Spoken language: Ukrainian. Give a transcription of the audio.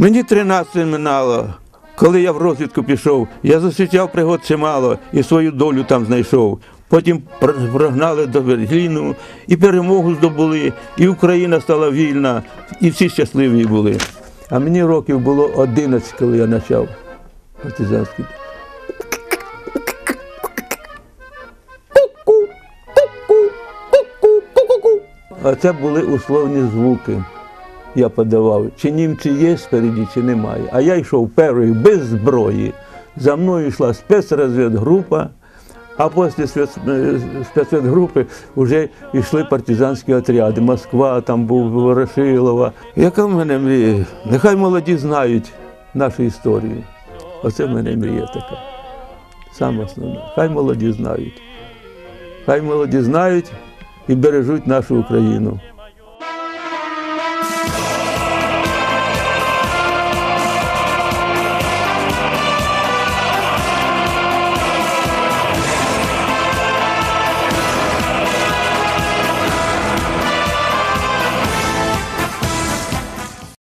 Мені 13 минало. Коли я в розвідку пішов, я зустрічав пригод чимало і свою долю там знайшов. Потім прогнали до Берліну, і перемогу здобули, і Україна стала вільна, і всі щасливі були. А мені років було 11, коли я почав партизанський. А це були условні звуки. Я подавав, чи німці є спереді, чи немає. А я йшов перший без зброї. За мною йшла спецрозвідгрупа, а після е, спецрозвідгрупи вже йшли партизанські отряди. Москва, там був Ворошилова. Яка в мене мрія? Нехай молоді знають нашу історію. Оце в мене мрія така. Саме основне. Хай молоді знають. Хай молоді знають і бережуть нашу Україну.